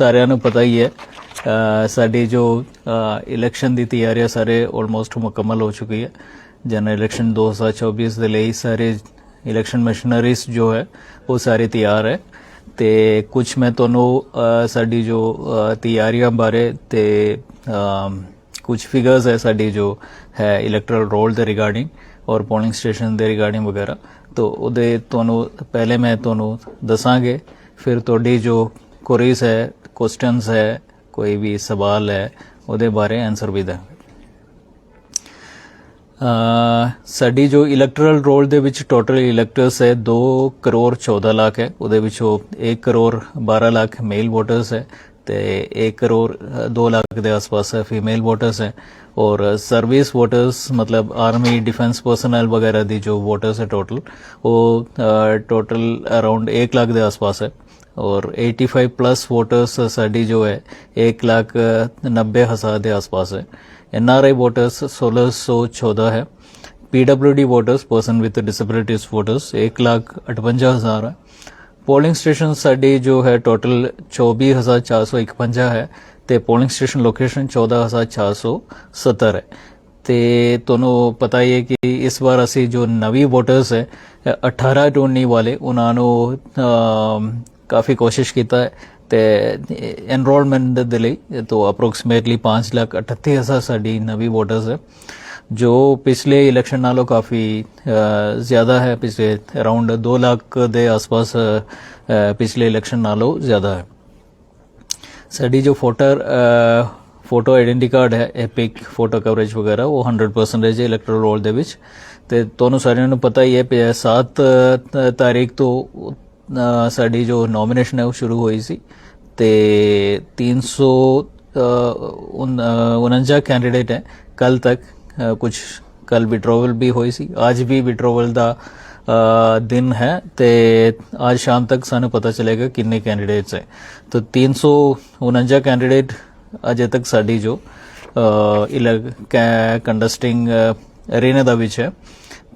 ਸਾਰਿਆਂ ਨੂੰ ਪਤਾ ਹੀ ਹੈ। ਸਾਡੀ ਜੋ ਇਲੈਕਸ਼ਨ ਦੀ ਤਿਆਰੀਆਂ ਸਾਰੇ ਆਲਮੋਸਟ ਮੁਕੰਮਲ ਹੋ ਚੁੱਕੀ ਹੈ। ਜਨਰਲ ਇਲੈਕਸ਼ਨ 2024 ਦੇ ਲਈ ਸਾਰੇ ਇਲੈਕਸ਼ਨ ਮਸ਼ੀਨਰੀਜ਼ ਜੋ ਹੈ, ਉਹ ਸਾਰੇ ਤਿਆਰ ਹੈ। ਤੇ ਕੁਝ ਮੈਂ ਤੁਹਾਨੂੰ ਸਾਡੀ ਜੋ ਤਿਆਰੀਆਂ ਬਾਰੇ ਤੇ ਕੁਝ ਫਿਗਰਸ ਹੈ ਸਾਡੀ ਜੋ ਹੈ ਇਲੈਕਟਰਲ ਰੋਲ ਦੇ ਰਿਗਾਰਡਿੰਗ ਔਰ ਪੋਲਿੰਗ ਸਟੇਸ਼ਨ ਦੇ ਰਿਗਾਰਡਿੰਗ ਵਗੈਰਾ। ਤੋਂ ਉਹਦੇ ਤੁਹਾਨੂੰ, ਪਹਿਲੇ ਮੈਂ ਤੁਹਾਨੂੰ ਦੱਸਾਂਗੇ। ਫਿਰ ਤੁਹਾਡੀ ਜੋ ਕੁਰੀਜ਼ ਹੈ ਕੁਐਸਚਨਸ ਹੈ, ਕੋਈ ਵੀ ਸਵਾਲ ਹੈ, ਉਹਦੇ ਬਾਰੇ ਆਨਸਰ ਵੀ ਦਾਂਗੇ ਸਾਡੀ ਜੋ ਇਲੈਕਟਰਲ ਰੋਲ ਦੇ ਵਿੱਚ ਟੋਟਲ ਇਲੈਕਟਰਸ ਹੈ 2 ਕਰੋੜ 14 ਲੱਖ ਹੈ। ਉਹਦੇ ਵਿੱਚੋਂ 1 ਕਰੋੜ 12 ਲੱਖ ਮੇਲ ਵੋਟਰਸ ਹੈ ਤੇ 1 ਕਰੋੜ 2 ਲੱਖ ਦੇ ਆਸ-ਪਾਸ ਫੀਮੇਲ ਵੋਟਰਸ ਹੈ। ਔਰ ਸਰਵਿਸ ਵੋਟਰਸ ਮਤਲਬ ਆਰਮੀ ਡਿਫੈਂਸ ਪਰਸਨਲ ਵਗੈਰਾ ਦੀ ਜੋ ਵੋਟਰਸ ਹੈ ਟੋਟਲ ਉਹ ਟੋਟਲ ਅਰਾਊਂਡ 1 ਲੱਖ ਦੇ ਆਸ-ਪਾਸ ਹੈ। ਔਰ 85 ਪਲੱਸ ਵੋਟਰਸ ਸਾਡੀ ਜੋ ਹੈ 1 ਲੱਖ 90 ਹਜ਼ਾਰ ਦੇ ਆਸ-ਪਾਸ ਹੈ एनआरआई वोटर्स 1614 है PWD voters person with disabilities voters एक लाख अठवंजा हज़ार है ਪੋਲਿੰਗ ਸਟੇਸ਼ਨ ਸਾਡੀ ਜੋ ਹੈ ਟੋਟਲ 24451 ਹੈ ਤੇ ਪੋਲਿੰਗ ਸਟੇਸ਼ਨ ਲੋਕੇਸ਼ਨ 14470 ਹੈ ਤੇ ਤੁਹਾਨੂੰ ਪਤਾ ਹੀ ਹੈ ਕਿ ਇਸ ਵਾਰ ਅਸੀਂ ਜੋ ਨਵੀਂ ਵੋਟਰਸ ਹੈ ਅ, 18 ਤੋਂ 19 ਵਾਲੇ ਉਹਨਾਂ ਨੂੰ ਅਮ, ਕਾਫੀ ਕੋਸ਼ਿਸ਼ ਕੀਤਾ ਹੈ ਤੇ ਐਨਰੋਲਮੈਂਟ ਦੇ ਲਈ ਤੋਂ ਅਪਰੋਕਸੀਮੇਟਲੀ 5 ਲੱਖ 38 ਹਜ਼ਾਰ ਸਾਡੀ ਨਵੀਂ ਵੋਟਰਸ ਹੈ, ਜੋ ਪਿਛਲੇ ਇਲੈਕਸ਼ਨ ਨਾਲੋਂ ਕਾਫੀ ਜ਼ਿਆਦਾ ਹੈ। ਪਿਛਲੇ ਅਰਾਊਂਡ 2 ਲੱਖ ਦੇ ਆਸ-ਪਾਸ ਪਿਛਲੇ ਇਲੈਕਸ਼ਨ ਨਾਲੋਂ ਜ਼ਿਆਦਾ ਹੈ। ਸਾਡੀ ਜੋ ਫੋਟਰ ਫੋਟੋ ਆਈਡੈਂਟੀ ਕਾਰਡ ਹੈ ਐਪਿਕ ਫੋਟੋ ਕਵਰੇਜ ਵਗੈਰਾ, ਉਹ 100% ਹੈ ਇਲੈਕਟਰਲ ਰੋਲ ਦੇ ਵਿੱਚ। ਤੇ ਤੁਹਾਨੂੰ ਸਾਰਿਆਂ ਨੂੰ ਪਤਾ ਹੀ ਹੈ ਕਿ 7 ਤਾਰੀਖ ਤੋਂ ਸਾਡੀ ਜੋ ਨੋਮੀਨੇਸ਼ਨ ਹੈ, ਉਹ ਸ਼ੁਰੂ ਹੋਈ ਸੀ ਤੇ 300 49 ਕੈਂਡੀਡੇਟ ਹੈ। ਕੱਲ ਤੱਕ ਕੁਝ ਕੱਲ ਵਿਡਰੋਵਲ ਵੀ ਹੋਈ ਸੀ। ਅੱਜ ਵੀ ਵਿਡਰੋਵਲ ਦਾ ਦਿਨ ਹੈ ਤੇ ਅੱਜ ਸ਼ਾਮ ਤੱਕ ਸਾਨੂੰ ਪਤਾ ਚੱਲੇਗਾ ਕਿੰਨੇ ਕੈਂਡੀਡੇਟਸ ਹੈ। ਤਾਂ 349 ਕੈਂਡੀਡੇਟ ਅਜੇ ਤੱਕ ਸਾਡੀ ਜੋ ਕੰਡਸਟਿੰਗ ਅਰੇਨਾ ਦਾ ਵਿੱਚ ਹੈ।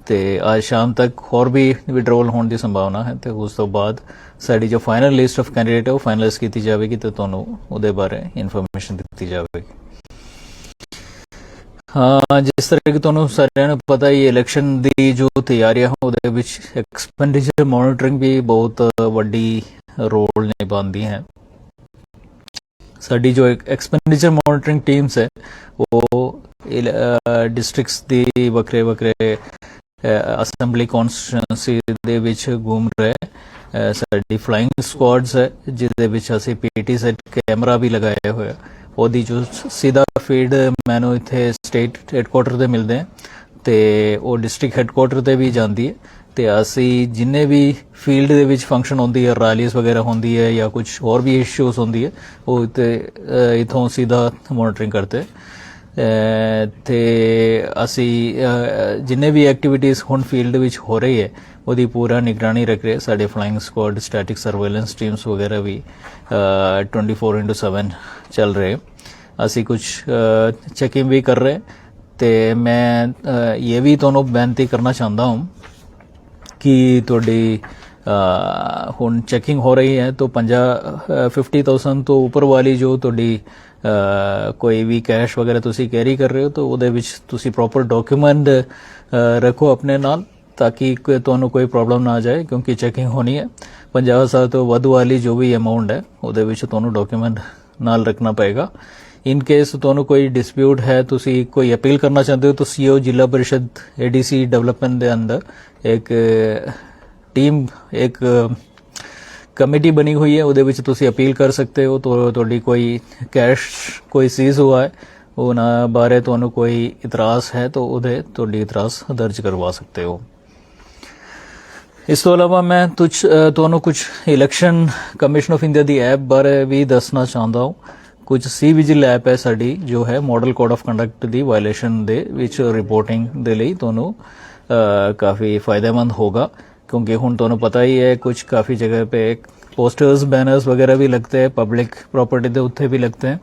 ਤੇ ਅੱਜ ਸ਼ਾਮ ਤੱਕ ਹੋਰ ਵੀ ਵਿਡਰੋਲ ਹੋਣ ਦੀ ਸੰਭਾਵਨਾ ਹੈ ਤੇ ਉਸ ਤੋਂ ਬਾਅਦ ਸਾਡੀ ਜੋ ਫਾਈਨਲ ਲਿਸਟ ਆਫ ਕੈਂਡੀਡੇਟ ਹੈ ਉਹ ਫਾਈਨਲਾਈਜ਼ ਕੀਤੀ ਜਾਵੇਗੀ ਤੇ ਤੁਹਾਨੂੰ ਉਹਦੇ ਬਾਰੇ ਇਨਫੋਰਮੇਸ਼ਨ ਦਿੱਤੀ ਜਾਵੇਗੀ। ਹਾਂ, ਜਿਸ ਤਰ੍ਹਾਂ ਕਿ ਤੁਹਾਨੂੰ ਸਾਰਿਆਂ ਨੂੰ ਪਤਾ ਹੀ ਇਲੈਕਸ਼ਨ ਦੀ ਜੋ ਤਿਆਰੀਆਂ ਹਨ, ਉਹਦੇ ਵਿੱਚ ਐਕਸਪੈਂਡੀਚਰ ਮੋਨੀਟਰਿੰਗ ਵੀ ਬਹੁਤ ਵੱਡੀ ਰੋਲ ਨਿਭਾਉਂਦੀ ਹੈ। ਸਾਡੀ ਜੋ ਐਕਸਪੈਂਡੀਚਰ ਮੋਨੀਟਰਿੰਗ ਟੀਮਸ ਹੈ, ਉਹ ਡਿਸਟ੍ਰਿਕਟਸ ਦੀ ਵੱਖਰੇ ਵੱਖਰੇ ਅਸੈਂਬਲੀ ਕਨਸਟੀਟੂਐਂਸੀ ਦੇ ਵਿੱਚ ਘੁੰਮ ਰਹੇ। ਸਾਡੀ ਫਲਾਈਂਗ ਸਕੁਆਡਸ ਹੈ, ਜਿਹਦੇ ਵਿੱਚ ਅਸੀਂ ਪੀਟੀ ਸੈਟ ਕੈਮਰਾ ਵੀ ਲਗਾਇਆ ਹੋਇਆ। ਉਹਦੀ ਜੋ ਸਿੱਧਾ ਫੀਡ ਮੈਨੂੰ ਇੱਥੇ ਸਟੇਟ ਹੈੱਡਕੁਆਟਰ ਤੇ ਮਿਲਦੇ ਹੈ ਤੇ ਉਹ ਡਿਸਟ੍ਰਿਕਟ ਹੈੱਡਕੁਆਟਰ ਤੇ ਵੀ ਜਾਂਦੀ ਹੈ। ਤੇ ਅਸੀਂ ਜਿੰਨੇ ਵੀ ਫੀਲਡ ਦੇ ਵਿੱਚ ਫੰਕਸ਼ਨ ਹੁੰਦੀ ਹੈ ਰੈਲੀਜ਼ ਵਗੈਰਾ ਹੁੰਦੀ ਹੈ ਜਾਂ ਕੁਝ ਹੋਰ ਵੀ ਇਸ਼ੂਜ਼ ਹੁੰਦੀ ਹੈ, ਉਹ ਤੇ ਇਥੋਂ ਸਿੱਧਾ ਮੋਨੀਟਰਿੰਗ ਕਰਦੇ। ਤੇ ਅਸੀਂ ਜਿੰਨੇ ਵੀ ਐਕਟੀਵਿਟੀਜ਼ ਹੁਣ ਫੀਲਡ ਵਿੱਚ ਹੋ ਰਹੀ ਹੈ ਉਹਦੀ ਪੂਰਾ ਨਿਗਰਾਨੀ ਰੱਖ ਰਹੇ ਸਾਡੇ flying squad static surveillance teams ਵਗੈਰਾ ਵੀ ਅਹ, 24/7 ਚੱਲ ਰਹੇ ਅਸੀਂ ਕੁਝ ਚੈਕਿੰਗ ਵੀ ਕਰ ਰਹੇ ਤੇ ਮੈਂ ਇਹ ਵੀ ਤੁਹਾਨੂੰ ਬੇਨਤੀ ਕਰਨਾ ਚਾਹੁੰਦਾ ਹਾਂ ਕਿ ਤੁਹਾਡੀ ਹੁਣ ਚੈਕਿੰਗ ਹੋ ਰਹੀ ਹੈ ਤਾਂ 50 50000 ਤੋਂ ਉੱਪਰ ਵਾਲੀ ਜੋ ਤੁਹਾਡੀ ਕੋਈ ਵੀ ਕੈਸ਼ ਵਗੈਰਾ ਤੁਸੀਂ ਕੈਰੀ ਕਰ ਰਹੇ ਹੋ, ਤਾਂ ਉਹਦੇ ਵਿੱਚ ਤੁਸੀਂ ਪ੍ਰੋਪਰ ਡਾਕੂਮੈਂਟ ਰੱਖੋ ਆਪਣੇ ਨਾਲ, ਤਾਂ ਕਿ ਤੁਹਾਨੂੰ ਕੋਈ ਪ੍ਰੋਬਲਮ ਨਾ ਆ ਜਾਏ, ਕਿਉਂਕਿ ਚੈਕਿੰਗ ਹੋਣੀ ਹੈ। 50000 ਤੋਂ ਵੱਧ ਵਾਲੀ ਜੋ ਵੀ ਅਮਾਉਂਟ ਹੈ, ਉਹਦੇ ਵਿੱਚ ਤੁਹਾਨੂੰ ਡਾਕੂਮੈਂਟ ਨਾਲ ਰੱਖਣਾ ਪਏਗਾ। ਇਨ ਕੇਸ ਤੁਹਾਨੂੰ ਕੋਈ ਡਿਸਪਿਊਟ ਹੈ, ਤੁਸੀਂ ਕੋਈ ਅਪੀਲ ਕਰਨਾ ਚਾਹੁੰਦੇ ਹੋ, ਤਾਂ ਸੀਓ ਜ਼ਿਲ੍ਹਾ ਪਰਿਸ਼ਦ ਏਡੀਸੀ ਡਿਵੈਲਪਮੈਂਟ ਦੇ ਅੰਦਰ ਇੱਕ ਟੀਮ ਇੱਕ ਕਮੇਟੀ ਬਣੀ ਹੋਈ ਹੈ, ਉਹਦੇ ਵਿੱਚ ਤੁਸੀਂ ਅਪੀਲ ਕਰ ਸਕਦੇ ਹੋ ਤੁਹਾਡੀ ਕੋਈ ਕੈਸ਼, ਕੋਈ ਸੀਜ਼ ਹੋਇਆ ਹੈ, ਉਹ ਬਾਰੇ ਤੁਹਾਨੂੰ ਕੋਈ ਇਤਰਾਜ਼ ਹੈ, ਤਾਂ ਉਹਦੇ ਤੁਹਾਡੀ ਇਤਰਾਜ਼ ਦਰਜ ਕਰਵਾ ਸਕਦੇ ਹੋ। ਇਸ ਤੋਂ ਇਲਾਵਾ ਮੈਂ ਤੁਝ ਤੁਹਾਨੂੰ ਕੁਝ ਇਲੈਕਸ਼ਨ ਕਮਿਸ਼ਨ ਆਫ ਇੰਡੀਆ ਦੀ ਐਪ ਬਾਰੇ ਵੀ ਦੱਸਣਾ ਚਾਹੁੰਦਾ ਹਾਂ। ਕੁਝ ਸੀ ਵਿਜਿਲ ਐਪ ਹੈ ਸਾਡੀ, ਜੋ ਹੈ ਮਾਡਲ ਕੋਡ ਆਫ ਕੰਡਕਟ ਦੀ ਵਾਇਲੇਸ਼ਨ ਦੇ ਵਿੱਚ ਰਿਪੋਰਟਿੰਗ ਦੇ ਲਈ ਤੁਹਾਨੂੰ ਕਾਫੀ ਫਾਇਦੇਮੰਦ ਹੋਗਾ। क्योंकि ਹੁਣ ਤੁਹਾਨੂੰ ਪਤਾ ਹੀ ਹੈ ਕੁਝ ਕਾਫੀ ਜਗ੍ਹਾ पे पोस्टर्स बैनर्स वगैरह भी लगते हैं पब्लिक प्रॉपर्टी ਦੇ ਉੱਥੇ ਵੀ लगते हैं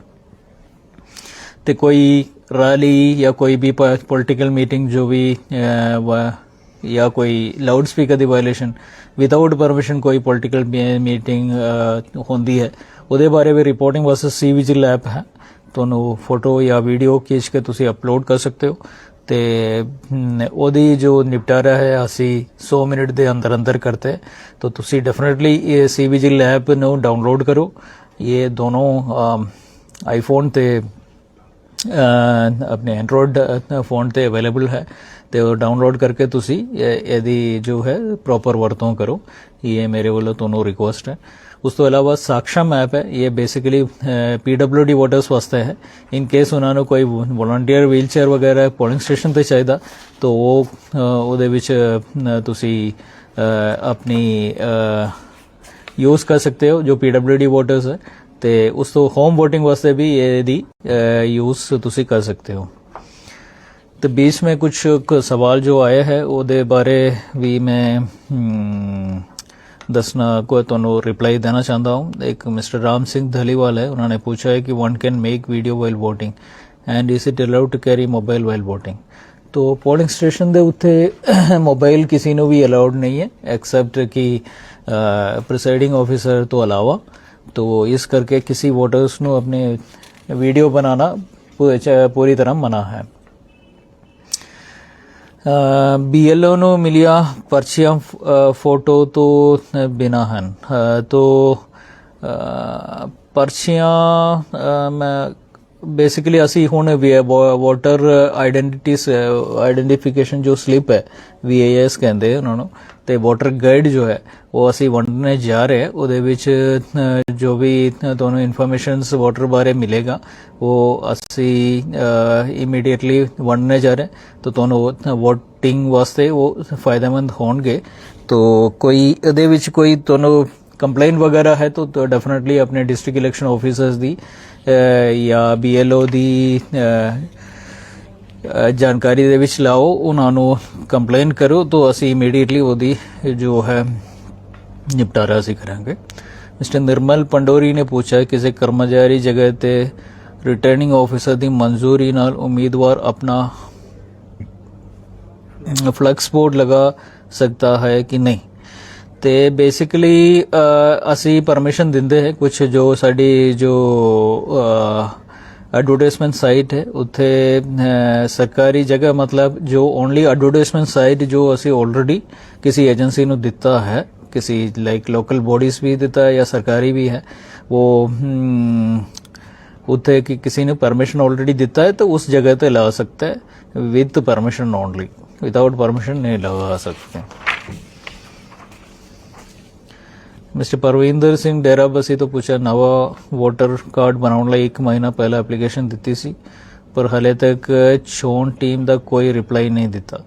ਤੇ ਕੋਈ ਰੈਲੀ ਜਾਂ ਕੋਈ ਵੀ ਪੋਲਿਟੀਕਲ ਮੀਟਿੰਗ ਜੋ ਵੀ ਅਹ, ਵਾ- ਜਾਂ ਕੋਈ ਲਾਊਡ ਸਪੀਕਰ ਦੀ ਵਾਇਓਲੇਸ਼ਨ ਵਿਦਆਊਟ ਪਰਮਿਸ਼ਨ ਕੋਈ ਪੋਲਿਟੀਕਲ ਮੀਟਿੰਗ ਹੁੰਦੀ ਹੈ ਉਹਦੇ ਬਾਰੇ ਵੀ ਰਿਪੋਰਟਿੰਗ ਵਾਸਤੇ ਸੀ ਵਿਜਿਲ ਐਪ ਹੈ ਤੁਹਾਨੂੰ ਫੋਟੋ ਜਾਂ ਵੀਡੀਓ ਖਿੱਚ ਕੇ ਤੁਸੀਂ ਅਪਲੋਡ ਕਰ ਸਕਦੇ ਹੋ ਤੇ ਉਹਦੀ ਜੋ ਨਿਪਟਾਰਾ ਹੈ, ਅਸੀਂ 100 ਮਿੰਟ ਦੇ ਅੰਦਰ ਅੰਦਰ ਕਰਤੇ। हैं। तो ਤੁਸੀਂ ਡੈਫੀਨਿਟਲੀ ਇਹ ਸੀ ਵਿਜਿਲ ਐਪ ਨੂੰ ਡਾਊਨਲੋਡ ਕਰੋ। ਇਹ ਦੋਨੋਂ ਆਈਫੋਨ ਤੇ ਆਪਣੇ ਐਂਡਰੋਇਡ ਫੋਨ ਤੇ ਅਵੇਲੇਬਲ ਹੈ। ਤੇ ਉਹ ਡਾਊਨਲੋਡ ਕਰਕੇ ਤੁਸੀਂ ਇਹਦੀ ਜੋ ਹੈ ਪ੍ਰੋਪਰ ਵਰਤੋਂ ਕਰੋ। ਇਹ ਮੇਰੇ ਵੱਲੋਂ ਤੁਹਾਨੂੰ ਰਿਕੁਐਸਟ ਹੈ। ਉਸ ਤੋਂ ਇਲਾਵਾ ਸਾਕਸ਼ਮ ਐਪ ਹੈ ਇਹ ਬੇਸਿਕਲੀ ਪੀਡਬਲਯੂਡੀ ਵੋਟਰਸ ਵਾਸਤੇ ਹੈ ਇਨ ਕੇਸ ਉਹਨਾਂ ਨੂੰ ਕੋਈ ਵੋਲੰਟੀਅਰ ਵੀਲਚੇਅਰ ਵਗੈਰਾ ਪੋਲਿੰਗ ਸਟੇਸ਼ਨ ਤੇ ਚਾਹੀਦਾ ਤਾਂ ਉਹ ਅਹ, ਉਹਦੇ ਵਿੱਚ ਅਹ, ਤੁਸੀਂ ਅਹ, ਆਪਣੀ ਯੂਜ਼ ਕਰ ਸਕਦੇ ਹੋ ਜੋ ਪੀਡਬਲਯੂਡੀ ਵੋਟਰਸ ਹੈ ਤੇ ਉਸ ਤੋਂ ਹੋਮ VOTING ਵਾਸਤੇ ਵੀ ਇਹਦੀ ਯੂਜ਼ ਤੁਸੀਂ ਕਰ ਸਕਦੇ ਹੋ ਤੇ बीच में कुछ क- सवाल जो आए है ਉਹਦੇ ਬਾਰੇ ਵੀ ਮੈਂ ਹਮ, ਦੱਸਣਾ को ਤੁਹਾਨੂੰ ਰਿਪਲਾਈ ਦੇਣਾ ਚਾਹੁੰਦਾ ਹਾਂ, ਇੱਕ ਮਿਸਟਰ ਰਾਮ ਸਿੰਘ ਧਲੀਵਾਲ ਹੈ, ਉਹਨਾਂ ਨੇ ਪੁੱਛਿਆ ਹੈ ਕਿ one can make video while VOTING and is it allowed to carry mobile while VOTING? ਤੋ ਪੋਲਿੰਗ ਸਟੇਸ਼ਨ ਦੇ ਉੱਤੇ ਮੋਬਾਈਲ ਕਿਸੇ ਨੂੰ ਵੀ ਅਲਾਉਡ ਨਹੀਂ ਹੈ ਐਕਸੈਪਟ ਕਿ ਪ੍ਰੈਸਾਈਡਿੰਗ ਆਫੀਸਰ ਤੋਂ ਇਲਾਵਾ, ਤੋ ਇਸ ਕਰਕੇ ਕਿਸੇ ਵੋਟਰਸ ਨੂੰ ਆਪਣੇ ਵੀਡੀਓ ਬਣਾਉਣਾ ਪੂਰੀ ਤਰ੍ਹਾਂ ਮਨਾ ਹੈ। ਬੀਐਲਓ ਨੂੰ ਮਿਲਿਆ ਪਰਚੀਆਂ ਫੋਟੋ ਤੋਂ ਅ, ਬਿਨਾ ਹਨ। ਅ, ਤੋ ਪਰਚੀਆਂ ਮੈਂ ਬੇਸਿਕਲੀ ਅਸੀਂ ਹੁਣ ਵੋਟਰ ਆਇਡੈਂਟੀਟੀਸ ਆਇਡੈਂਟੀਫਿਕੇਸ਼ਨ ਜੋ ਸਲਿੱਪ ਹੈ ਵੀਏਐਸ ਕਹਿੰਦੇ ਉਹਨਾਂ ਨੂੰ ਤੇ ਵੋਟਰ ਗਾਈਡ ਜੋ ਹੈ ਉਹ ਅਸੀਂ ਵੰਡਣੇ ਜਾ ਰਹੇ ਉਹਦੇ ਵਿੱਚ ਜੋ ਵੀ ਤੁਹਾਨੂੰ ਇਨਫੋਰਮੇਸ਼ਨਸ ਵੋਟਰ ਬਾਰੇ ਮਿਲੇਗਾ ਉਹ ਅਸੀਂ ਇਮੀਡੀਏਟਲੀ ਵੰਡਣੇ ਜਾ ਰਹੇ ਹਾਂ। ਤਾਂ ਤੁਹਾਨੂੰ ਵੋਟਿੰਗ ਵਾਸਤੇ ਉਹ ਫਾਇਦੇਮੰਦ ਹੋਣਗੇ ਤੋ ਕੋਈ ਇਹਦੇ ਵਿੱਚ ਕੋਈ ਤੁਹਾਨੂੰ ਕੰਪਲੇਂਟ ਵਗੈਰਾ ਹੈ ਤਾਂ ਡੈਫੀਨਿਟਲੀ ਆਪਣੇ ਡਿਸਟ੍ਰਿਕਟ ਇਲੈਕਸ਼ਨ ਆਫੀਸਰਸ ਦੀ ਜਾਂ ਬੀਐਲਓ ਦੀ ਅ, ਅ, ਜਾਣਕਾਰੀ ਦੇ ਵਿੱਚ ਲਾਓ, ਉਹਨਾਂ ਨੂੰ ਕੰਪਲੇਨ ਕਰੋ ਤਾਂ ਅਸੀਂ ਇਮੀਡੀਏਟਲੀ ਉਹਦੀ ਜੋ ਹੈ ਨਿਪਟਾਰਾ ਅਸੀਂ ਕਰਾਂਗੇ। ਮਿਸਟਰ ਨਿਰਮਲ ਪੰਡੋਰੀ ਨੇ ਪੁੱਛਿਆ ਕਿਸੇ ਕਰਮਚਾਰੀ ਜਗ੍ਹਾ ਤੇ ਰਿਟਰਨਿੰਗ ਆਫੀਸਰ ਦੀ ਮਨਜ਼ੂਰੀ ਨਾਲ ਉਮੀਦਵਾਰ ਆਪਣਾ ਫਲੈਕਸ ਬੋਰਡ ਲਗਾ ਸਕਦਾ ਹੈ ਕਿ ਨਹੀਂ। ਤੇ ਬੇਸਿਕਲੀ ਅਸੀਂ ਪਰਮਿਸ਼ਨ ਦਿੰਦੇ ਹੈ ਕੁਝ ਜੋ ਸਾਡੀ ਜੋ ਐਡਵਰਟਾਈਜ਼ਮੈਂਟ ਸਾਈਟ ਹੈ। ਉੱਥੇ ਸਰਕਾਰੀ ਜਗ੍ਹਾ ਮਤਲਬ ਜੋ ਓਨਲੀ ਐਡਵਰਟਾਈਜ਼ਮੈਂਟ ਸਾਈਟ ਜੋ ਅਸੀਂ ਆਲਰੇਡੀ ਕਿਸੇ ਏਜੰਸੀ ਨੂੰ ਦਿੱਤਾ ਹੈ किसी लाइक लोकल बॉडीज भी देता है या सरकारी भी है वो ਉੱਥੇ ਕਿ, ਕਿਸੇ ਨੇ ਪਰਮਿਸ਼ਨ ਆਲਰੇਡੀ ਦਿੱਤਾ ਹੈ ਤਾਂ ਉਸ ਜਗ੍ਹਾ ਤੇ ਲਾ ਸਕਤਾ ਹੈ with permission only without permission ਨਹੀਂ ਲਗਾ ਸਕਤੇ ਮਿਸਟਰ ਪਰਵਿੰਦਰ ਸਿੰਘ ਤੋਂ ਪੁੱਛਿਆ ਨਵਾਂ ਵੋਟਰ ਕਾਰਡ ਬਣਾਉਣ ਲਈ 1 ਮਹੀਨਾ ਪਹਿਲਾਂ ਐਪਲੀਕੇਸ਼ਨ ਦਿੱਤੀ ਸੀ ਪਰ ਹਲੇ ਤੱਕ ਚੋਣ ਟੀਮ ਦਾ ਕੋਈ ਰਿਪਲਾਈ ਨਹੀਂ ਦਿੱਤਾ।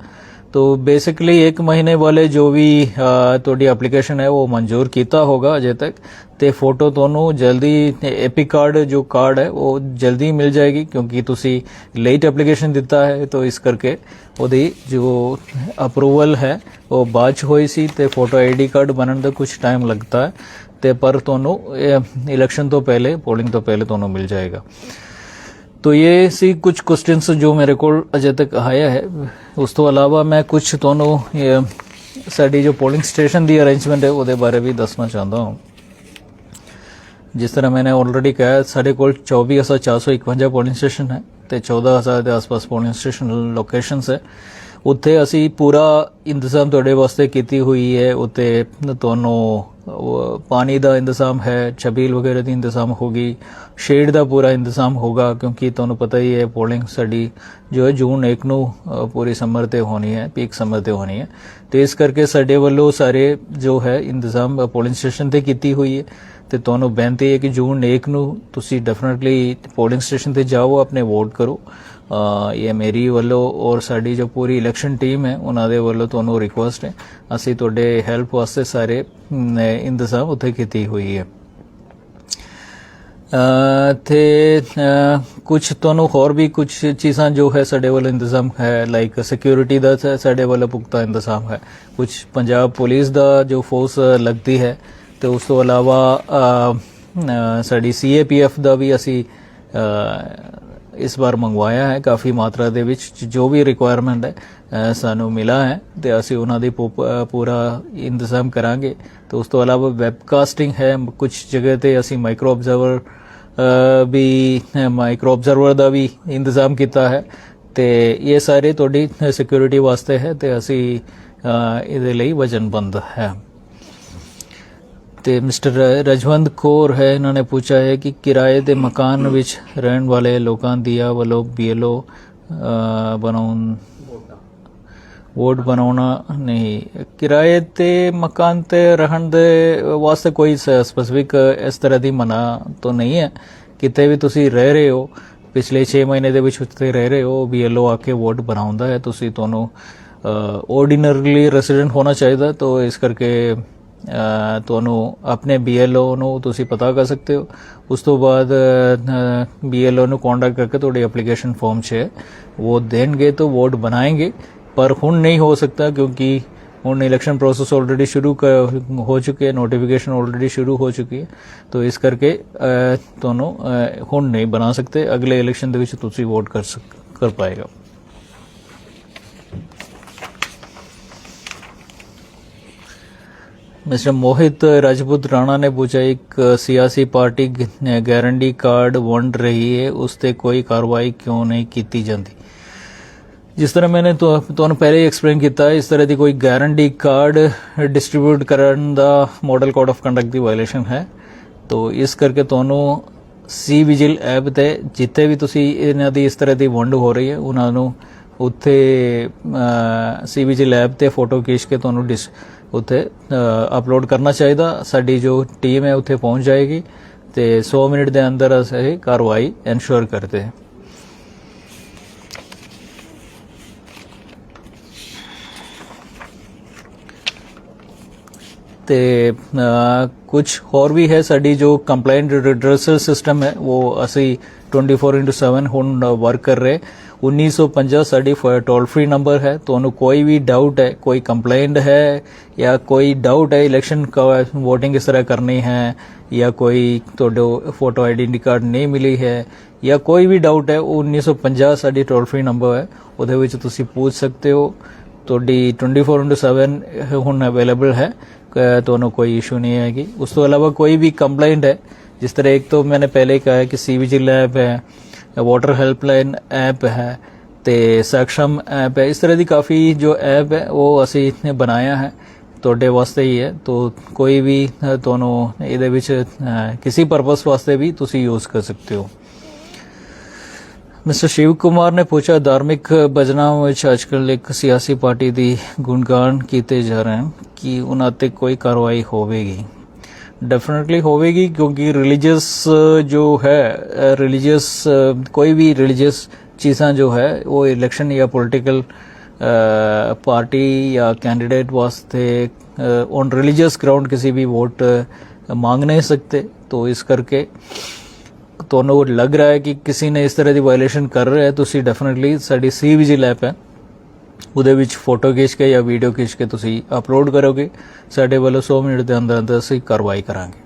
ਤੋ ਬੇਸਿਕਲੀ 1 ਮਹੀਨੇ ਵਾਲੇ ਜੋ ਵੀ ਅ, ਤੁਹਾਡੀ ਐਪਲੀਕੇਸ਼ਨ ਹੈ ਉਹ ਮਨਜ਼ੂਰ ਕੀਤਾ ਹੋਗਾ ਅਜੇ ਤੱਕ। ਤੇ ਫੋਟੋ ਤੁਹਾਨੂੰ ਜਲਦੀ ਐਪੀ ਕਾਰਡ ਜੋ ਕਾਰਡ ਹੈ ਉਹ ਜਲਦੀ ਮਿਲ ਜਾਏਗੀ ਕਿਉਂਕਿ ਤੁਸੀਂ ਲੇਟ ਐਪਲੀਕੇਸ਼ਨ ਦਿੱਤਾ ਹੈ ਤਾਂ ਇਸ ਕਰਕੇ ਉਹਦੀ ਜੋ ਅਪਰੂਵਲ ਹੈ, ਉਹ ਬਾਅਦ 'ਚ ਹੋਈ ਸੀ ਤੇ ਫੋਟੋ ਆਈਡੀ ਕਾਰਡ ਬਣਨ ਦਾ ਕੁਝ ਟਾਈਮ ਲੱਗਦਾ ਹੈ ਤੇ ਪਰ ਤੁਹਾਨੂੰ ਇਲੈਕਸ਼ਨ ਤੋਂ ਪਹਿਲੇ ਪੋਲਿੰਗ ਤੋਂ ਪਹਿਲੇ ਤੁਹਾਨੂੰ ਮਿਲ ਜਾਏਗਾ। ਤੋ ਇਹ ਸੀ ਕੁਝ ਕੁਐਸਚਨਸ ਜੋ ਮੇਰੇ ਕੋਲ ਅਜੇ ਤੱਕ ਆਇਆ ਹੈ। ਉਸ ਤੋਂ ਇਲਾਵਾ ਮੈਂ ਕੁਝ ਤੁਹਾਨੂੰ ਸਾਡੀ ਜੋ ਪੋਲਿੰਗ ਸਟੇਸ਼ਨ ਦੀ ਅਰੇਂਜਮੈਂਟ ਹੈ, ਉਹਦੇ ਬਾਰੇ ਵੀ ਦੱਸਣਾ ਚਾਹੁੰਦਾ ਹਾਂ। ਜਿਸ ਤਰ੍ਹਾਂ ਮੈंने ਆਲਰੇਡੀ ਕਿਹਾ, ਸਾਡੇ ਕੋਲ 24451 ਪੋਲਿੰਗ ਸਟੇਸ਼ਨ ਹੈ। ਤੇ 14000 ਦੇ ਆਸ-ਪਾਸ ਪੋਲਿੰਗ ਸਟੇਸ਼ਨ ਲੋਕੇਸ਼ਨਸ ਹੈ। ਉੱਥੇ ਅਸੀਂ ਪੂਰਾ ਇੰਤਜ਼ਾਮ ਤੁਹਾਡੇ ਵਾਸਤੇ ਕੀਤੀ ਹੋਈ ਹੈ। ਉੱਤੇ ਤੁਹਾਨੂੰ ਪਾਣੀ ਦਾ ਇੰਤਜ਼ਾਮ ਹੈ, ਛਬੀਲ ਵਗੈਰਾ ਦੀ ਇੰਤਜ਼ਾਮ ਹੋਗੀ ਸ਼ੇਡ ਦਾ ਪੂਰਾ ਇੰਤਜ਼ਾਮ ਹੋਗਾ, ਕਿਉਂਕਿ ਤੁਹਾਨੂੰ ਪਤਾ ਹੀ ਹੈ ਪੋਲਿੰਗ ਸਾਡੀ ਜੋ ਹੈ ਜੂਨ 1 ਨੂੰ ਪੂਰੀ ਸਮਰ ਤੇ ਹੋਣੀ ਹੈ ਪੀਕ ਸਮਰ ਤੇ ਹੋਣੀ ਹੈ। ਤੇ ਇਸ ਕਰਕੇ ਸਾਡੇ ਵੱਲੋਂ ਸਾਰੇ ਜੋ ਹੈ ਇੰਤਜ਼ਾਮ ਪੋਲਿੰਗ ਸਟੇਸ਼ਨ ਤੇ ਕੀਤੀ ਹੋਈ ਹੈ। ਤੇ ਤੁਹਾਨੂੰ ਬੇਨਤੀ ਹੈ ਕਿ ਜੂਨ 1 ਨੂੰ ਤੁਸੀਂ ਡੈਫੀਨਿਟਲੀ ਪੋਲਿੰਗ ਸਟੇਸ਼ਨ ਤੇ ਜਾਓ ਆਪਣੇ ਵੋਟ ਕਰੋ। ਇਹ ਮੇਰੀ ਵੱਲੋਂ ਔਰ ਸਾਡੀ ਜੋ ਪੂਰੀ ਇਲੈਕਸ਼ਨ ਟੀਮ ਹੈ ਉਹਨਾਂ ਦੇ ਵੱਲੋਂ ਤੁਹਾਨੂੰ ਰਿਕੁਐਸਟ ਹੈ। ਅਸੀਂ ਤੁਹਾਡੇ ਹੈਲਪ ਵਾਸਤੇ ਸਾਰੇ ਇੰਤਜ਼ਾਮ ਉੱਥੇ ਕੀਤੀ ਹੋਈ ਹੈ। ਅ, ਤੇ ਕੁਝ ਤੁਹਾਨੂੰ ਹੋਰ ਵੀ ਕੁਝ ਚੀਜ਼ਾਂ ਜੋ ਹੈ ਸਾਡੇ ਵੱਲੋਂ ਇੰਤਜ਼ਾਮ ਹੈ ਲਾਈਕ ਸਿਕਿਉਰਿਟੀ ਦਾ ਸਾਡੇ ਵੱਲੋਂ ਪੁਖਤਾ ਇੰਤਜ਼ਾਮ ਹੈ। ਕੁਝ ਪੰਜਾਬ ਪੁਲਿਸ ਦਾ ਜੋ ਫੋਰਸ ਲੱਗਦੀ ਹੈ ਤੇ ਉਸ ਤੋਂ ਇਲਾਵਾ ਅ, ਅ, ਸਾਡੀ ਸੀਏਪੀਐਫ ਦਾ ਵੀ ਅਸੀਂ ਇਸ ਵਾਰ ਮੰਗਵਾਇਆ ਹੈ ਕਾਫੀ ਮਾਤਰਾ ਦੇ ਵਿੱਚ ਜੋ ਵੀ ਰਿਕੁਆਇਰਮੈਂਟ ਹੈ ਸਾਨੂੰ ਮਿਲਾ ਹੈ ਤੇ ਅਸੀਂ ਉਹਨਾਂ ਦੀ ਪੂ- ਪੂਰਾ ਇੰਤਜ਼ਾਮ ਕਰਾਂਗੇ। ਤੇ ਉਸ ਤੋਂ ਇਲਾਵਾ ਵੈਬਕਾਸਟਿੰਗ ਹੈ ਕੁਝ ਜਗ੍ਹਾ ਤੇ ਅਸੀਂ ਮਾਈਕਰੋ ਆਬਜ਼ਰਵਰ ਵੀ ਮਾਈਕਰੋ ਆਬਜ਼ਰਵਰ ਦਾ ਵੀ ਇੰਤਜ਼ਾਮ ਕੀਤਾ ਹੈ। ਤੇ ਇਹ ਸਾਰੇ ਤੁਹਾਡੀ ਸਿਕਿਉਰਿਟੀ ਵਾਸਤੇ ਹੈ ਤੇ ਅਸੀਂ ਇਹਦੇ ਲਈ ਵਚਨਬੰਦ ਹੈ। ਤੇ ਮਿਸਟਰ ਰਜਵੰਤ ਕੌਰ ਹੈ, ਇਹਨਾਂ ਨੇ ਪੁੱਛਿਆ ਹੈ ਕਿ ਕਿਰਾਏ ਦੇ ਮਕਾਨ ਵਿੱਚ ਰਹਿਣ ਵਾਲੇ ਲੋਕਾਂ ਦੀਆਂ ਵੱਲੋਂ ਬੀਐਲਓ ਬਣਾਉਣ, ਵੋਟ ਬਣਾਉਣਾ ਨਹੀਂ। ਕਿਰਾਏ ਤੇ ਮਕਾਨ ਤੇ ਰਹਿਣ ਦੇ ਵਾਸਤੇ ਕੋਈ ਸਪੈਸਿਫਿਕ ਇਸ ਤਰ੍ਹਾਂ ਦੀ ਮਨਾ ਤਾਂ ਨਹੀਂ ਹੈ। ਕਿਤੇ ਵੀ ਤੁਸੀਂ ਰਹਿ ਰਹੇ ਹੋ, ਪਿਛਲੇ 6 ਮਹੀਨੇ ਦੇ ਵਿੱਚ ਉੱਥੇ ਰਹਿ ਰਹੇ ਹੋ ਬੀਐਲਓ ਆ ਕੇ ਵੋਟ ਬਣਾਉਂਦਾ ਹੈ, ਤੁਸੀਂ ਤੁਹਾਨੂੰ ਆਰਡੀਨਰੀਲੀ ਰੈਜ਼ੀਡੈਂਟ ਹੋਣਾ ਚਾਹੀਦਾ ਤਾਂ ਇਸ ਕਰਕੇ ਤੁਹਾਨੂੰ ਆਪਣੇ ਬੀਐਲਓ ਨੂੰ ਤੁਸੀਂ ਪਤਾ ਕਰ ਸਕਦੇ ਹੋ। ਉਸ ਤੋਂ ਬਾਅਦ ਬੀਐਲਓ ਨੂੰ ਕੰਟੈਕਟ ਕਰਕੇ ਤੁਹਾਡੀ ਐਪਲੀਕੇਸ਼ਨ ਫਾਰਮ 'ਚ ਹੈ ਉਹ ਦੇਣਗੇ ਤਾਂ ਵੋਟ ਬਣਾਏਗੇ, ਪਰ ਹੁਣ ਨਹੀਂ ਹੋ ਸਕਦਾ ਕਿਉਂਕਿ ਹੁਣ ਇਲੈਕਸ਼ਨ ਪ੍ਰੋਸੈਸ ਆਲਰੇਡੀ ਸ਼ੁਰੂ ਹੋ ਚੁੱਕੇ ਹੈ ਨੋਟੀਫਿਕੇਸ਼ਨ ਆਲਰੇਡੀ ਸ਼ੁਰੂ ਹੋ ਚੁੱਕੀ ਹੈ। ਤਾਂ ਇਸ ਕਰਕੇ ਤੁਹਾਨੂੰ ਹੁਣ ਨਹੀਂ ਬਣਾ ਸਕਦੇ। ਅਗਲੇ ਇਲੈਕਸ਼ਨ ਦੇ ਵਿੱਚ ਤੁਸੀਂ ਵੋਟ ਕਰ ਸਕ, ਕਰ ਪਾਏਗਾ। मिस्टर मोहित राजपूत राणा ने पूछा एक सियासी पार्टी ਗਾਰੰਟੀ ਕਾਰਡ ਵੰਡ ਰਹੀ ਹੈ ਉਸ ਤੇ ਕੋਈ ਕਾਰਵਾਈ ਕਿਉਂ ਨਹੀਂ ਕੀਤੀ ਜਾਂਦੀ? ਜਿਸ ਤਰ੍ਹਾਂ ਮੈਨੇ ਤੁਹਾਨੂੰ ਪਹਿਲੇ ਹੀ ਐਕਸਪਲੇਨ ਕੀਤਾ, ਇਸ ਤਰ੍ਹਾਂ ਦੀ ਕੋਈ ਗਾਰੰਟੀ ਕਾਰਡ ਡਿਸਟ੍ਰਿਬਿਊਟ ਕਰਨ ਦਾ ਮਾਡਲ ਕੋਡ ਆਫ ਕੰਡਕਟ ਦੀ ਵਾਇਲੇਸ਼ਨ ਹੈ। ਤੋਂ ਇਸ ਕਰਕੇ ਤੁਹਾਨੂੰ ਸੀ ਵਿਜਿਲ ਐਪ ਤੇ ਜਿੱਥੇ ਵੀ ਤੁਸੀਂ ਇਹਨਾਂ ਦੀ ਇਸ ਤਰ੍ਹਾਂ ਦੀ ਵੰਡ ਹੋ ਰਹੀ ਹੈ, ਉਹਨਾਂ ਨੂੰ ਉੱਥੇ ਸੀ ਵਿਜਿਲ ਐਪ ਤੇ ਫੋਟੋ ਖਿੱਚ ਕੇ ਤੁਹਾਨੂੰ ਉੱਥੇ ਅਪਲੋਡ ਕਰਨਾ ਚਾਹੀਦਾ। ਸਾਡੀ ਜੋ ਟੀਮ ਹੈ ਉੱਥੇ ਪਹੁੰਚ ਜਾਏਗੀ ਤੇ 100 ਮਿੰਟ ਦੇ ਅੰਦਰ ਅਸੀਂ ਕਾਰਵਾਈ ਇਨਸ਼ੋਰ ਕਰਦੇ ਹਾਂ। ਤੇ ਕੁਝ ਹੋਰ ਵੀ ਹੈ ਸਾਡੀ ਜੋ ਕੰਪਲੇਂਟ ਰਿਡਰਸਲ ਸਿਸਟਮ ਹੈ, ਉਹ ਅਸੀਂ 24/7 ਹੁਣ ਵਰਕ ਕਰ ਰਹੇ। 1950 ਸਾਡੀ ਟੋਲ ਫ੍ਰੀ ਨੰਬਰ ਹੈ ਤੁਹਾਨੂੰ ਕੋਈ ਵੀ ਡਾਊਟ ਹੈ ਕੋਈ ਕੰਪਲੇਂਟ ਹੈ ਜਾਂ ਕੋਈ ਡਾਊਟ ਹੈ ਇਲੈਕਸ਼ਨ VOTING ਕਿਸ ਤਰ੍ਹਾਂ ਕਰਨੀ ਹੈ ਜਾਂ ਕੋਈ ਤੁਹਾਡੇ ਫੋਟੋ ਆਈਡੈਂਟੀ ਕਾਰਡ ਨਹੀਂ ਮਿਲੀ ਹੈ ਜਾਂ ਕੋਈ ਵੀ ਡਾਊਟ ਹੈ ਉਹ 1950 ਸਾਡੀ ਟੋਲ ਫ੍ਰੀ ਨੰਬਰ ਹੈ ਉਹਦੇ ਵਿੱਚ ਤੁਸੀਂ ਪੁੱਛ ਸਕਦੇ ਹੋ ਤੁਹਾਡੀ 24/7 ਹੁਣ ਅਵੇਲੇਬਲ ਹੈ ਕ- ਤੁਹਾਨੂੰ ਕੋਈ ਇਸ਼ੂ ਨਹੀਂ ਹੈਗੀ ਉਸ ਤੋਂ ਇਲਾਵਾ ਕੋਈ ਵੀ ਕੰਪਲੇਂਟ ਹੈ ਜਿਸ ਤਰ੍ਹਾਂ ਇੱਕ ਤੋਂ मैंने पहले कहा है कि सीवीजी लैब है वाटर हेल्पलाइन ऐप है ਤੇ ਸਕਸ਼ਮ ਐਪ ਹੈ ਇਸ ਤਰ੍ਹਾਂ ਦੀ ਕਾਫੀ ਜੋ ਐਪ ਹੈ ਉਹ ਅਸੀਂ ਨੇ ਬਣਾਇਆ ਹੈ ਤੁਹਾਡੇ ਵਾਸਤੇ ਹੀ ਹੈ ਤੋ ਕੋਈ ਵੀ ਅ, ਤੁਹਾਨੂੰ ਇਹਦੇ ਵਿੱਚ ਅ, ਕਿਸੇ ਪਰਪਸ ਵਾਸਤੇ ਵੀ ਤੁਸੀਂ ਯੂਜ਼ ਕਰ ਸਕਦੇ ਹੋ ਮਿਸਟਰ ਸ਼ਿਵ ਕੁਮਾਰ ਨੇ ਪੁੱਛਿਆ ਧਾਰਮਿਕ ਭਜਨਾਂ ਵਿੱਚ ਅੱਜਕੱਲ ਇੱਕ ਸਿਆਸੀ ਪਾਰਟੀ ਦੀ ਗੁਣਗਾਨ ਕੀਤੇ ਜਾ ਰਹੇ ਹਨ ਕਿ ਉਹਨਾਂ ਤੇ ਕੋਈ ਕਾਰਵਾਈ ਹੋਵੇਗੀ ਡੈਫੀਨਿਟਲੀ ਹੋਵੇਗੀ ਕਿਉਂਕਿ ਰਿਲੀਜੀਅਸ ਜੋ ਹੈ ਰਿਲੀਜੀਅਸ ਕੋਈ ਵੀ ਰਿਲੀਜੀਅਸ ਚੀਜ਼ਾਂ ਜੋ ਹੈ, ਉਹ ਇਲੈਕਸ਼ਨ ਜਾਂ ਪੋਲਿਟੀਕਲ ਪਾਰਟੀ ਜਾਂ ਕੈਂਡੀਡੇਟ ਵਾਸਤੇ ਔਨ ਰਿਲੀਜੀਅਸ ਗਰਾਊਂਡ ਕਿਸੇ ਵੀ ਵੋਟ ਮੰਗ ਨਹੀਂ ਸਕਤੇ ਤੋ ਇਸ ਕਰਕੇ ਤੁਹਾਨੂੰ ਲੱਗ ਰਿਹਾ ਹੈ ਕਿ ਕਿਸੇ ਨੇ ਇਸ ਤਰ੍ਹਾਂ ਦੀ ਵਾਇਲੇਸ਼ਨ ਕਰ ਰਿਹਾ ਹੈ, ਤੁਸੀਂ ਡੈਫੀਨਿਟਲੀ ਸਾਡੀ ਸੀ ਵਿਜਿਲ ਐਪ ਹੈ। ਉਹਦੇ ਵਿੱਚ ਫੋਟੋ ਖਿੱਚ ਕੇ ਜਾਂ ਵੀਡੀਓ ਖਿੱਚ ਕੇ ਤੁਸੀਂ ਅਪਲੋਡ ਕਰੋਗੇ ਸਾਡੇ ਵੱਲੋਂ 100 ਮਿੰਟ ਦੇ ਅੰਦਰ ਅੰਦਰ ਅਸੀਂ ਕਾਰਵਾਈ ਕਰਾਂਗੇ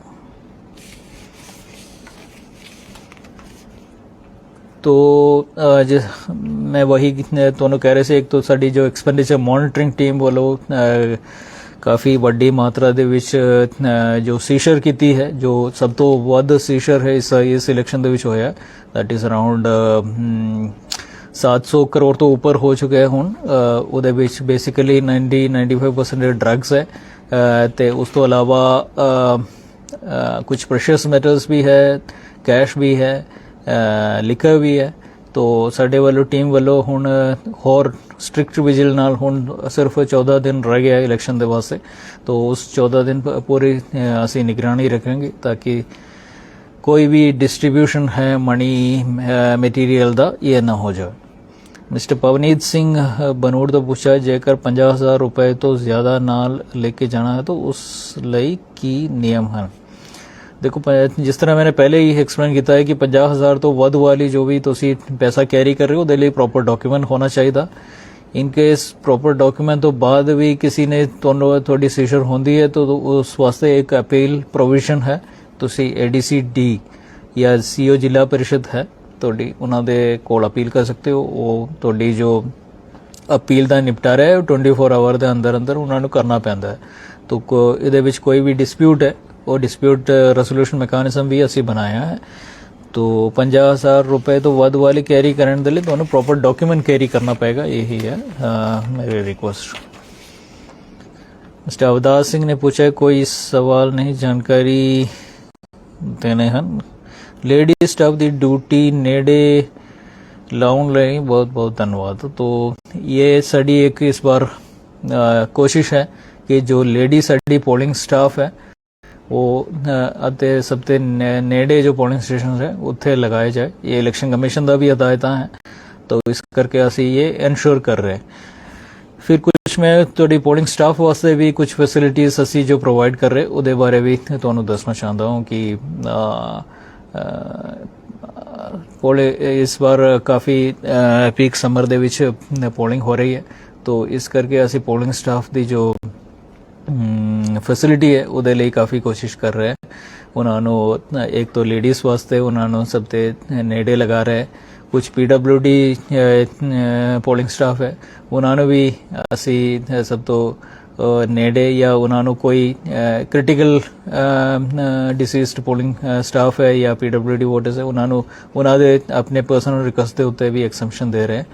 तो अ, जिस मैं वही ਤੁਹਾਨੂੰ ਕਹਿ ਰਹੇ ਸੀ ਇੱਕ ਤਾਂ ਸਾਡੀ ਜੋ ਐਕਸਪੈਂਡੀਚਰ ਮੋਨੀਟਰਿੰਗ ਟੀਮ ਵੱਲੋਂ ਅ, ਕਾਫੀ ਵੱਡੀ ਮਾਤਰਾ ਦੇ ਵਿੱਚ ਅ, ਜੋ ਸੀਸ਼ਰ ਕੀਤੀ ਹੈ ਜੋ ਸਭ ਤੋਂ ਵੱਧ ਸੀਸ਼ਰ ਹੈ ਇਸ ਇਸ ਇਲੈਕਸ਼ਨ ਦੇ ਵਿੱਚ ਹੋਇਆ ਦੈਟ ਇਜ਼ ਅਰਾਊਂਡ 700 ਕਰੋੜ ਤੋਂ ਉੱਪਰ ਹੋ ਚੁੱਕਿਆ ਹੁਣ ਉਹਦੇ ਵਿੱਚ ਬੇਸਿਕਲੀ 90 95% ਡਰੱਗਸ ਹੈ ਅ, ਤੇ ਉਸ ਤੋਂ ਇਲਾਵਾ ਕੁਝ ਪ੍ਰੈਸ਼ੀਅਸ ਮੈਟਲਸ ਵੀ ਹੈ ਕੈਸ਼ ਵੀ ਹੈ ਲਿਕਰ ਵੀ ਹੈ। ਤੋ ਸਾਡੇ ਵੱਲੋਂ ਟੀਮ ਵੱਲੋਂ ਹੁਣ ਹੋਰ ਸਟ੍ਰਿਕਟ ਵਿਜੀਲ ਨਾਲ ਹੁਣ ਸਿਰਫ 14 ਦਿਨ ਰਹਿ ਗਿਆ ਇਲੈਕਸ਼ਨ ਦੇ ਵਾਸਤੇ। ਤੋ ਉਸ 14 ਦਿਨ ਪੂਰੀ ਅਸੀਂ ਨਿਗਰਾਨੀ ਰੱਖਾਂਗੇ ਤਾਂ ਕਿ ਕੋਈ ਵੀ ਡਿਸਟ੍ਰੀਬਿਊਸ਼ਨ ਹੈ ਮਨੀ ਮਟੀਰੀਅਲ ਦਾ ਇਹ ਨਾ ਹੋ ਜਾਵੇ ਮਿਸਟਰ ਪਵਨੀਤ ਸਿੰਘ ਅ, ਬਨੋੜ ਤੋਂ ਪੁੱਛਿਆ ਜੇਕਰ 50000 ਰੁਪਏ ਤੋਂ ਜ਼ਿਆਦਾ ਨਾਲ ਲੈ ਕੇ ਜਾਣਾ ਹੈ ਤਾਂ ਉਸ ਲਈ ਕੀ ਨਿਯਮ ਹਨ ਦੇਖੋ ਪ- ਜਿਸ ਤਰ੍ਹਾਂ ਮੈंने ਪਹਿਲੇ ਹੀ ਐਕਸਪਲੇਨ ਕੀਤਾ ਹੈ ਕਿ 50000 ਤੋਂ ਵੱਧ ਵਾਲੀ ਜੋ ਵੀ ਤੁਸੀਂ ਪੈਸਾ ਕੈਰੀ ਕਰ ਰਹੇ ਹੋ ਉਹਦੇ ਲਈ ਪ੍ਰੋਪਰ ਡਾਕੂਮੈਂਟ ਹੋਣਾ ਚਾਹੀਦਾ ਇਨ ਕੇਸ ਪ੍ਰੋਪਰ ਡਾਕੂਮੈਂਟ ਤੋਂ ਬਾਅਦ ਵੀ ਕਿਸੇ ਨੇ ਤੁਹਾਨੂੰ ਤੁਹਾਡੀ ਸੀਜ਼ਰ ਹੁੰਦੀ ਹੈ ਤਾਂ ਉਸ ਵਾਸਤੇ ਇੱਕ ਅਪੀਲ ਪ੍ਰੋਵੀਜ਼ਨ ਹੈ ਤੁਸੀਂ ADC D ਜਾਂ ਸੀਓ ਜ਼ਿਲ੍ਹਾ ਪਰਿਸ਼ਦ ਹੈ ਤੁਹਾਡੀ ਉਹਨਾਂ ਦੇ ਕੋਲ ਅਪੀਲ ਕਰ ਸਕਦੇ ਹੋ। ਉਹ ਤੁਹਾਡੀ ਜੋ ਅਪੀਲ ਦਾ ਨਿਪਟਾਰਾ ਹੈ ਉਹ 24 ਆਵਰ ਦੇ ਅੰਦਰ ਅੰਦਰ ਉਹਨਾਂ ਨੂੰ ਕਰਨਾ ਪੈਂਦਾ ਹੈ। ਤੋ ਇਹਦੇ ਵਿੱਚ ਕੋਈ ਵੀ ਡਿਸਪਿਊਟ ਹੈ ਉਹ ਡਿਸਪਿਊਟ ਰੈਜ਼ੋਲੂਸ਼ਨ ਮੈਕੈਨਿਜ਼ਮ ਵੀ ਅਸੀਂ ਬਣਾਇਆ ਹੈ। ਤੋ 50000 ਰੁਪਏ ਤੋਂ ਵੱਧ ਵਾਲੀ ਕੈਰੀ ਕਰਨ ਦੇ ਲਈ ਤੁਹਾਨੂੰ ਪ੍ਰੋਪਰ ਡਾਕੂਮੈਂਟ ਕੈਰੀ ਕਰਨਾ ਪਏਗਾ ਇਹੀ ਹੈ ਅਹ, ਮੇਰੀ ਰਿਕੁਐਸਟ ਮਿਸਟਰ ਅਵਦਾਸ ਸਿੰਘ ਨੇ ਪੁੱਛਿਆ ਕੋਈ ਸਵਾਲ ਨਹੀਂ ਜਾਣਕਾਰੀ ਦੇਣੇ ਹਨ। ਲੇਡੀ ਸਟਾਫ ਦੀ ਡਿਊਟੀ ਨੇੜੇ ਲਾਉਣ ਲਈ ਬਹੁਤ ਬਹੁਤ ਧੰਨਵਾਦ। ਤੋ ਇਹ ਸਾਡੀ ਇੱਕ ਇਸ ਵਾਰ ਕੋਸ਼ਿਸ਼ ਹੈ ਕਿ ਜੋ ਲੇਡੀ ਸਾਡੀ ਪੋਲਿੰਗ ਸਟਾਫ ਹੈ, ਉਹ ਅਤੇ ਸਭ ਤੋਂ ਨੇ- ਨੇੜੇ ਜੋ ਪੋਲਿੰਗ ਸਟੇਸ਼ਨ ਹੈ, ਉੱਥੇ ਲਗਾਏ ਜਾਏ। ਇਹ ਇਲੈਕਸ਼ਨ ਕਮਿਸ਼ਨ ਦਾ ਵੀ ਹਦਾਇਤਾਂ ਹੈ। ਤੋ ਇਸ ਕਰਕੇ ਅਸੀਂ ਇਹ ਇਨਸ਼ੋਰ ਕਰ ਰਹੇ ਹਾਂ। ਫਿਰ ਕੁਝ ਮੈਂ ਤੁਹਾਡੀ ਪੋਲਿੰਗ ਸਟਾਫ ਵਾਸਤੇ ਵੀ ਕੁਝ ਫੈਸਿਲਿਟੀਆਂ ਅਸੀਂ ਜੋ ਪ੍ਰੋਵਾਈਡ ਕਰ ਰਹੇ ਉਹਦੇ ਬਾਰੇ ਵੀ ਤੁਹਾਨੂੰ ਦੱਸਣਾ ਚਾਹੁੰਦਾ ਹਾਂ ਕਿ ਅ, ਪੋਲੇ ਇਸ ਵਾਰ ਕਾਫੀ ਪੀਕ ਸਮਰ ਦੇ ਵਿੱਚ ਪੋਲਿੰਗ ਹੋ ਰਹੀ ਹੈ। ਤੋ ਇਸ ਕਰਕੇ ਅਸੀਂ ਪੋਲਿੰਗ ਸਟਾਫ ਦੀ ਜੋ ਫੈਸਿਲਿਟੀ ਹੈ ਉਹਦੇ ਲਈ ਕਾਫੀ ਕੋਸ਼ਿਸ਼ ਕਰ ਰਹੇ ਹਾਂ। ਉਹਨਾਂ ਨੂੰ ਇੱਕ ਤੋਂ ਲੇਡੀਜ਼ ਵਾਸਤੇ ਉਹਨਾਂ ਨੂੰ ਸਭ ਤੇ ਨੇੜੇ ਲਗਾ ਰਹੇ ਕੁਝ ਪੀਡਬਲਯੂਡੀ ਪੋਲਿੰਗ ਸਟਾਫ ਹੈ। ਉਹਨਾਂ ਨੂੰ ਵੀ ਅਸੀਂ ਸਭ ਤੋਂ ਨੇੜੇ ਜਾਂ ਉਹਨਾਂ ਨੂੰ ਕੋਈ ਕ੍ਰਿਟੀਕਲ ਡਿਸੀਜ਼ਡ ਪੋਲਿੰਗ ਸਟਾਫ ਹੈ ਜਾਂ ਪੀਡਬਲਯੂਡੀ ਵੋਟਰਸ ਹੈ, ਉਹਨਾਂ ਨੂੰ, ਉਹਨਾਂ ਦੇ ਆਪਣੇ ਪਰਸਨਲ ਰਿਕਵੈਸਟ ਦੇ ਉੱਤੇ ਵੀ ਐਕਸੈਂਪਸ਼ਨ ਦੇ ਰਹੇ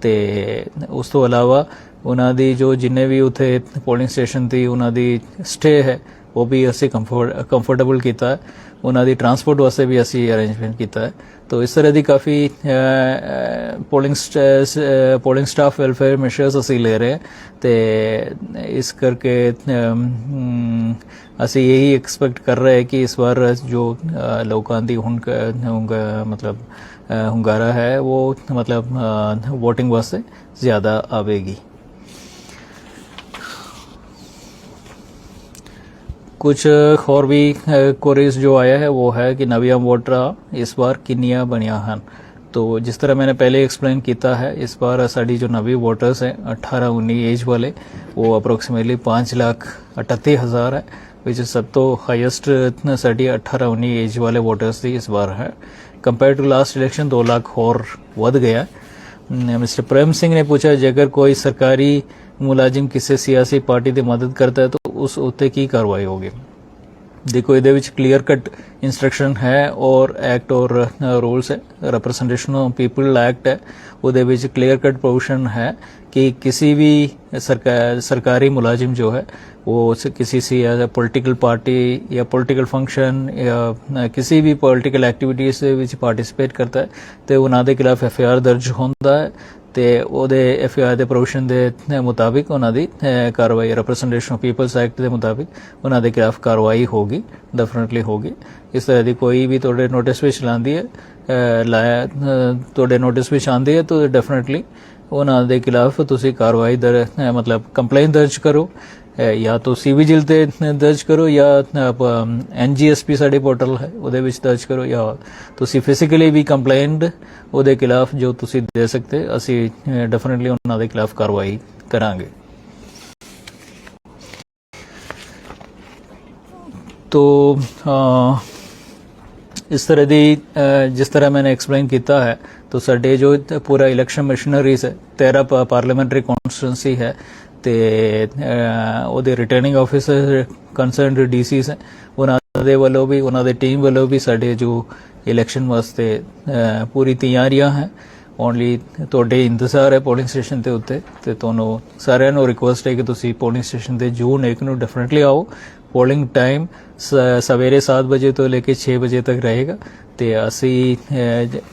ਤੇ ਉਸ ਤੋਂ ਇਲਾਵਾ ਉਹਨਾਂ ਦੀ ਜੋ ਜਿੰਨੇ ਵੀ ਉਥੇ ਪੋਲਿੰਗ ਸਟੇਸ਼ਨ ਤੇ ਉਹਨਾਂ ਦੀ ਸਟੇ ਹੈ ਉਹ ਵੀ ਅਸੀਂ ਕੰਫਰਟੇਬਲ ਕੀਤਾ ਹੈ। ਉਹਨਾਂ ਦੀ ਟਰਾਂਸਪੋਰਟ ਵਾਸਤੇ ਵੀ ਅਸੀਂ ਅਰੇਂਜਮੈਂਟ ਕੀਤਾ ਹੈ। ਤੋ ਇਸ ਤਰ੍ਹਾਂ ਦੀ ਕਾਫੀ polling polling staff welfare measures ਅਸੀਂ ਲੈ ਰਹੇ ਹਾਂ। ਤੇ ਇਸ ਕਰਕੇ ਅਸੀਂ ਇਹੀ ਐਕਸਪੈਕਟ ਕਰ ਰਹੇ ਹਾਂ ਕਿ ਇਸ ਵਾਰ ਜੋ ਲੋਕਾਂ ਦੀ ਹੁਣ ਮਤਲਬ ਹੁੰਗਾਰਾ ਹੈ, ਉਹ ਮਤਲਬ ਵੋਟਿੰਗ ਵਾਸਤੇ ਜ਼ਿਆਦਾ ਆਵੇਗੀ। कुछ और भी कोरेज जो आया है, वो है कि नवियाम वोटरा इस बार किनिया हैं। तो जिस तरह मैंने पहले एक्सप्लेन किया है, इस बार साड़ी जो नवी वोटर्स हैं अट्ठारह उन्नीस एज वाले, वो अप्रोक्सीमेटली पाँच लाख अठत्ती हज़ार है विच इज़ सब तो हाइस्ट साड़ी अट्ठारह उन्नीस एज वाले वोटर्स थी इस बार है। कंपेयर टू लास्ट इलेक्शन दो लाख और वध गया मिस्टर प्रेम सिंह ने पूछा कि अगर कोई सरकारी ਮੁਲਾਜ਼ਮ ਕਿਸੇ ਸਿਆਸੀ ਪਾਰਟੀ ਦੀ ਮਦਦ ਕਰਦਾ ਹੈ ਤਾਂ ਉਸ ਉੱਤੇ ਕੀ ਕਾਰਵਾਈ ਹੋਗੀ ਦੇਖੋ ਇਹਦੇ ਵਿੱਚ ਕਲੀਅਰ ਕੱਟ ਇਨਸਟਰਕਸ਼ਨ ਹੈ ਔਰ ਐਕਟ ਔਰ ਰੂਲਸ ਹੈ ਰਿਪਰੈਜ਼ੈਂਟੇਸ਼ਨ ਆਫ ਪੀਪਲ ਐਕਟ ਹੈ ਉਹਦੇ ਵਿੱਚ ਕਲੀਅਰ ਕੱਟ ਪ੍ਰੋਵੀਜ਼ਨ ਹੈ ਕਿ ਕਿਸੇ ਵੀ ਸਰਕਾਰ ਸਰਕਾਰੀ ਮੁਲਾਜ਼ਮ ਜੋ ਹੈ वो से किसी से या पॉलिटिकल पार्टी या ਪੋਲੀਟੀਕਲ ਫੰਕਸ਼ਨ ਜਾਂ ਕਿਸੇ ਵੀ ਪੋਲੀਟੀਕਲ ਐਕਟੀਵਿਟੀਜ਼ ਦੇ ਵਿੱਚ ਪਾਰਟਿਸਿਪੇਟ ਕਰਦਾ ਹੈ ਤੇ ਉਹਨਾਂ ਦੇ ਖਿਲਾਫ ਐਫ ਆਈ ਆਰ ਦਰਜ ਹੁੰਦਾ ਹੈ ਤੇ ਉਹਦੇ ਐਫ ਆਈ ਆਰ ਦੇ ਪ੍ਰੋਵੀਜ਼ਨ ਦੇ ਮੁਤਾਬਿਕ ਉਹਨਾਂ ਦੀ ਕਾਰਵਾਈ ਰਿਪਰੈਜ਼ੈਂਟੇਸ਼ਨ ਆਫ ਪੀਪਲਸ ਐਕਟ ਦੇ ਮੁਤਾਬਿਕ ਉਹਨਾਂ ਦੇ ਖਿਲਾਫ ਕਾਰਵਾਈ ਹੋਗੀ ਡੈਫੀਨਿਟਲੀ ਹੋਗੀ। ਇਸ ਤਰ੍ਹਾਂ ਦੀ ਕੋਈ ਵੀ ਤੁਹਾਡੇ ਨੋਟਿਸ ਵਿੱਚ ਲਾਂਦੀ ਹੈ ਲਾਇਆ ਤੁਹਾਡੇ ਨੋਟਿਸ ਵਿੱਚ ਆਂਦੀ ਹੈ, ਤਾਂ ਡੈਫੀਨਿਟਲੀ ਉਹਨਾਂ ਦੇ ਖਿਲਾਫ ਤੁਸੀਂ ਕਾਰਵਾਈ ਦਰ ਮਤਲਬ ਕੰਪਲੇਂਟ ਦਰਜ ਕਰੋ। ਜਾਂ ਤਾਂ ਸੀਵੀਜਿਲ ਤੇ ਦਰਜ ਕਰੋ, ਜਾਂ ਐਨਜੀਐਸਪੀ ਸਾਡੇ ਪੋਰਟਲ ਹੈ, ਉਹਦੇ ਵਿੱਚ ਦਰਜ ਕਰੋ, ਜਾਂ ਤੁਸੀਂ ਫਿਜ਼ੀਕਲੀ ਵੀ ਕੰਪਲੇਂਟ ਉਹਦੇ ਖਿਲਾਫ ਜੋ ਤੁਸੀਂ ਦੇ ਸਕਦੇ, ਅਸੀਂ ਡੈਫੀਨਿਟਲੀ ਉਹਨਾਂ ਦੇ ਖਿਲਾਫ ਕਾਰਵਾਈ ਕਰਾਂਗੇ। ਤੋ ਇਸ ਤਰ੍ਹਾਂ ਦੀ ਜਿਸ ਤਰ੍ਹਾਂ ਮੈंने ਐਕਸਪਲੇਨ ਕੀਤਾ ਹੈ तो ਸਾਡੇ ਜੋ ਪੂਰਾ ਇਲੈਕਸ਼ਨ ਮਸ਼ੀਨਰੀਜ਼ ਹੈ 13 ਪਾਰਲੀਮੈਂਟਰੀ ਕਨਸਟੀਟੂਐਂਸੀ ਹੈ ਤੇ ਉਹਦੇ ਰਿਟਰਨਿੰਗ ਆਫੀਸਰ ਕੰਸਰਨਡ ਡੀਸੀਸ ਹੈ ਉਹਨਾਂ ਦੇ ਵੱਲੋਂ ਵੀ, ਉਹਨਾਂ ਦੇ ਟੀਮ ਵੱਲੋਂ ਵੀ ਸਾਡੇ ਜੋ ਇਲੈਕਸ਼ਨ ਵਾਸਤੇ ਪੂਰੀ ਤਿਆਰੀਆਂ ਹੈ। ਓਨਲੀ ਤੁਹਾਡੇ ਇੰਤਜ਼ਾਰ ਹੈ ਪੋਲਿੰਗ ਸਟੇਸ਼ਨ ਤੇ ਉੱਤੇ ਤੇ ਤੁਹਾਨੂੰ ਸਾਰਿਆਂ ਨੂੰ ਰਿਕੁਐਸਟ ਹੈ ਕਿ ਤੁਸੀਂ ਪੋਲਿੰਗ ਸਟੇਸ਼ਨ ਤੇ ਜੂਨ 1 ਨੂੰ ਡੈਫੀਨਿਟਲੀ ਆਓ। ਪੋਲਿੰਗ ਟਾਈਮ ਸਵੇਰੇ 7 ਵਜੇ ਤੋਂ ਲੈ ਕੇ 6 ਵਜੇ ਤੱਕ ਰਹੇਗਾ ਤੇ ਅਸੀਂ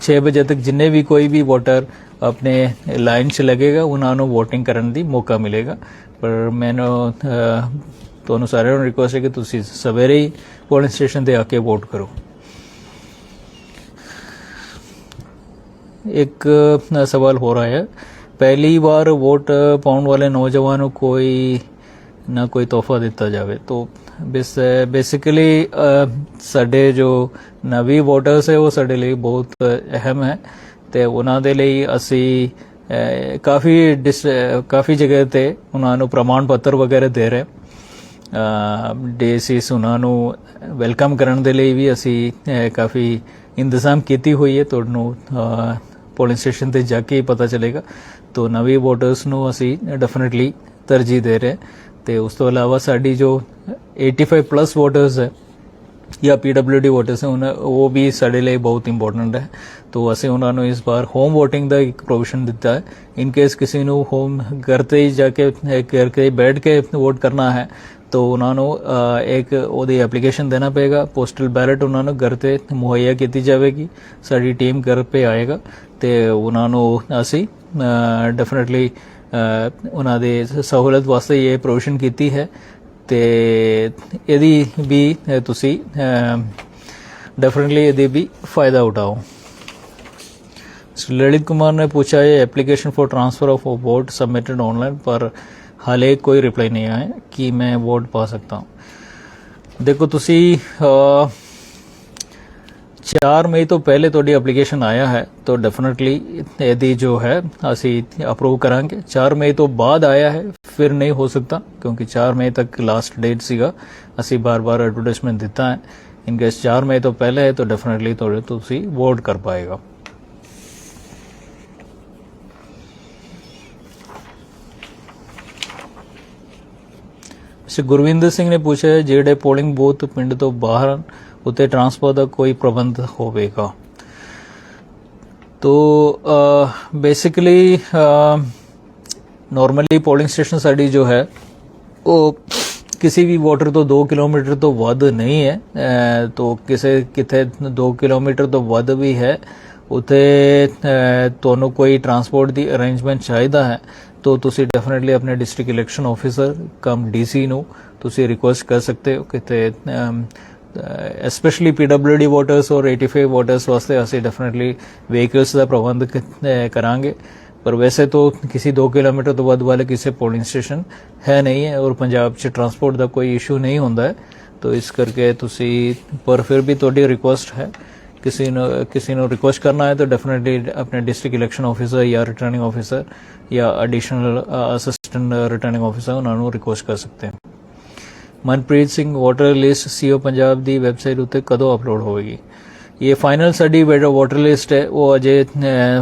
6 ਵਜੇ ਤੱਕ ਜਿੰਨੇ ਵੀ ਕੋਈ ਵੀ ਵੋਟਰ ਆਪਣੇ ਲਾਈਨ 'ਚ ਲੱਗੇਗਾ ਉਹਨਾਂ ਨੂੰ VOTING ਕਰਨ ਦੀ ਮੌਕਾ ਮਿਲੇਗਾ ਪਰ ਮੈਨੂੰ ਤੁਹਾਨੂੰ ਸਾਰਿਆਂ ਨੂੰ ਰਿਕੁਐਸਟ ਹੈ ਕਿ ਤੁਸੀਂ ਸਵੇਰੇ ਹੀ ਪੋਲਿੰਗ ਸਟੇਸ਼ਨ ਤੇ ਆ ਕੇ ਵੋਟ ਕਰੋ ਇੱਕ ਸਵਾਲ ਹੋ ਰਿਹਾ ਹੈ ਪਹਿਲੀ ਵਾਰ ਵੋਟ ਪਾਉਣ ਵਾਲੇ ਨੌਜਵਾਨ ਨੂੰ ਕੋਈ ਨਾ ਕੋਈ ਤੋਹਫਾ ਦਿੱਤਾ ਜਾਵੇ ਤੋਂ ਬੇਸਿਕਲੀ ਸਾਡੇ ਜੋ ਨਵੀਂ ਵੋਟਰਸ ਹੈ ਉਹ ਸਾਡੇ ਲਈ ਬਹੁਤ ਅਹਿਮ ਹੈ ਤੇ ਉਹਨਾਂ ਦੇ ਲਈ ਅਸੀਂ ਕਾਫੀ ਡਿਸ- ਕਾਫੀ ਜਗ੍ਹਾ ਤੇ ਉਹਨਾਂ ਨੂੰ ਪ੍ਰਮਾਣ ਪੱਤਰ ਵਗੈਰਾ ਦੇ ਰਹੇ ਡੀਸੀਸ ਉਹਨਾਂ ਨੂੰ ਵੈਲਕਮ ਕਰਨ ਦੇ ਲਈ ਵੀ ਅਸੀਂ ਕਾਫੀ ਇੰਤਜ਼ਾਮ ਕੀਤੀ ਹੋਈ ਹੈ। ਤੁਹਾਨੂੰ ਪੋਲਿੰਗ ਸਟੇਸ਼ਨ ਤੇ ਜਾ ਕੇ ਹੀ ਪਤਾ ਚੱਲੇਗਾ। ਤੋ ਨਵੇਂ ਵੋਟਰਸ ਨੂੰ ਅਸੀਂ ਡੈਫੀਨਿਟਲੀ ਤਰਜੀਹ ਦੇ ਰਹੇ ਹਾਂ। ਤੇ ਉਸ ਤੋਂ ਇਲਾਵਾ ਸਾਡੀ ਜੋ 85 ਪਲੱਸ ਵੋਟਰਸ ਹੈ ਜਾਂ ਪੀਡਬਲਯੂਡੀ ਵੋਟਰਸ ਹੈ ਉਹਨਾਂ ਉਹ ਵੀ ਸਾਡੇ ਲਈ ਬਹੁਤ ਇੰਪੋਰਟੈਂਟ ਹੈ। ਤੋ ਅਸੀਂ ਉਹਨਾਂ ਨੂੰ ਇਸ ਵਾਰ ਹੋਮ VOTING ਦਾ ਇੱਕ ਪ੍ਰੋਵੀਜ਼ਨ ਦਿੱਤਾ ਹੈ। ਇਨ ਕੇਸ ਕਿਸੇ ਨੂੰ ਹੋਮ ਘਰ ਤੇ ਹੀ ਜਾ ਕੇ, ਘਰ ਕੇ ਬੈਠ ਕੇ ਵੋਟ ਕਰਨਾ ਹੈ, ਤੋ ਉਹਨਾਂ ਨੂੰ ਇੱਕ ਉਹਦੀ ਐਪਲੀਕੇਸ਼ਨ ਦੇਣਾ ਪਏਗਾ। ਪੋਸਟਲ ਬੈਲਟ ਉਹਨਾਂ ਨੂੰ ਘਰ ਤੇ ਮੁਹੱਈਆ ਕੀਤੀ ਜਾਵੇਗੀ। ਸਾਡੀ ਟੀਮ ਘਰ ਤੇ ਆਏਗਾ। ਤੇ ਉਹਨਾਂ ਨੂੰ ਅਸੀਂ ਡੈਫੀਨਿਟਲੀ ਉਹਨਾਂ ਦੇ ਸਹੂਲਤ ਵਾਸਤੇ ਇਹ ਪ੍ਰੋਵੀਜ਼ਨ ਕੀਤੀ ਹੈ। ਤੇ ਇਹਦੀ ਵੀ ਅ, ਤੁਸੀਂ डेफिनेटली यदि भी फायदा उठाओ श्री ललित कुमार ने पूछा है application for transfer of vote submitted online पर हाले कोई रिप्लाई नहीं आया कि मैं वोट पा सकता हूँ देखो ਤੁਸੀਂ ਅ, 4 ਮਈ ਤੋਂ ਪਹਿਲੇ ਤੁਹਾਡੀ ਐਪਲੀਕੇਸ਼ਨ ਆਇਆ ਹੈ ਤਾਂ ਡੈਫੀਨਿਟਲੀ ਇਹਦੀ ਜੋ ਹੈ ਅਸੀਂ ਅਪਰੂਵ ਕਰਾਂਗੇ। 4 ਮਈ ਤੋਂ ਬਾਅਦ ਆਇਆ ਹੈ ਫਿਰ ਨਹੀਂ ਹੋ ਸਕਦਾ ਕਿਉਂਕਿ 4 ਮਈ ਤੱਕ ਲਾਸਟ ਡੇਟ ਸੀਗਾ। ਅਸੀਂ ਬਾਰ-ਬਾਰ ਐਡਵਰਟਾਈਜ਼ਮੈਂਟ ਦਿੱਤਾ ਹੈ। ਇਨ ਕੇਸ 4 ਮਈ ਤੋਂ ਪਹਿਲੇ ਹੈ ਤਾਂ ਡੈਫੀਨਿਟਲੀ ਤੁਹਾਡੇ ਤੁਸੀਂ ਵੋਟ ਕਰ ਪਾਏਗਾ। श्री ਗੁਰਵਿੰਦਰ ਸਿੰਘ ਨੇ ਪੁੱਛਿਆ ਜਿਹੜੇ ਪੋਲਿੰਗ ਬੂਥ ਪਿੰਡ ਤੋਂ ਬਾਹਰ ਹਨ, ਉੱਤੇ ਟਰਾਂਸਪੋਰਟ ਦਾ ਕੋਈ ਪ੍ਰਬੰਧ ਹੋਵੇਗਾ। ਤੋ ਬੇਸਿਕਲੀ ਨਾਰਮਲੀ ਪੋਲਿੰਗ ਸਟੇਸ਼ਨ ਸਾਡੀ ਜੋ ਹੈ ਉਹ ਕਿਸੇ ਵੀ ਵਾਟਰ ਤੋਂ 2 ਕਿਲੋਮੀਟਰ ਤੋਂ ਵੱਧ ਨਹੀਂ ਹੈ। ਅ, ਤੋ ਕਿਸੇ ਕਿਤੇ 2 ਕਿਲੋਮੀਟਰ ਤੋਂ ਵੱਧ ਵੀ ਹੈ। ਉਥੇ ਤੁਹਾਨੂੰ ਕੋਈ ਟਰਾਂਸਪੋਰਟ ਦੀ ਅਰੇਂਜਮੈਂਟ ਚਾਹੀਦਾ ਹੈ। ਤੋ ਤੁਸੀਂ ਡੈਫੀਨਿਟਲੀ ਆਪਣੇ district election officer cum DC ਨੂੰ ਤੁਸੀਂ ਰਿਕੁਐਸਟ ਕਰ ਸਕਦੇ ਹੋ ਕਿਤੇ ਐਸਪੈਸ਼ਲੀ ਪੀਡਬਲਯੂਡੀ ਵੋਟਰਸ ਔਰ 85 ਵੋਟਰਸ ਵਾਸਤੇ ਅਸੀਂ ਡੈਫੀਨਿਟਲੀ ਵਹੀਕਲਸ ਦਾ ਪ੍ਰਬੰਧ ਕਰਾਂਗੇ। ਪਰ ਵੈਸੇ ਤੋਂ ਕਿਸੇ 2 ਕਿਲੋਮੀਟਰ ਤੋਂ ਵੱਧ ਵਾਲੇ ਕਿਸੇ ਪੋਲਿੰਗ ਸਟੇਸ਼ਨ ਹੈ ਨਹੀਂ ਹੈ ਔਰ ਪੰਜਾਬ 'ਚ ਟਰਾਂਸਪੋਰਟ ਦਾ ਕੋਈ ਇਸ਼ੂ ਨਹੀਂ ਹੁੰਦਾ ਹੈ। ਤੋ ਇਸ ਕਰਕੇ ਤੁਸੀਂ, ਪਰ ਫਿਰ ਵੀ ਤੁਹਾਡੀ ਰਿਕੁਐਸਟ ਹੈ। ਕਿਸੇ ਨੂੰ ਕਿਸੇ ਨੂੰ ਰਿਕੁਐਸਟ ਕਰਨਾ ਹੈ ਤਾਂ ਡੈਫੀਨਿਟਲੀ ਆਪਣੇ ਡਿਸਟ੍ਰਿਕਟ ਇਲੈਕਸ਼ਨ ਆਫੀਸਰ ਜਾਂ ਰਿਟਰਨਿੰਗ ਆਫੀਸਰ ਜਾਂ ਐਡੀਸ਼ਨਲ ਅਸਿਸਟੈਂਟ ਰਿਟਰਨਿੰਗ ਆਫੀਸਰ ਉਹਨਾਂ ਨੂੰ ਰਿਕੁਐਸਟ ਕਰ ਸਕਦੇ ਹਨ Manpreet Singh voter list CEO Punjab ਦੀ ਵੈਬਸਾਈਟ ਉੱਤੇ ਕਦੋਂ ਅਪਲੋਡ ਹੋਵੇਗੀ? ਇਹ ਫਾਈਨਲ ਸਾਡੀ ਵਾਟਰ ਲਿਸਟ ਹੈ, ਉਹ ਅਜੇ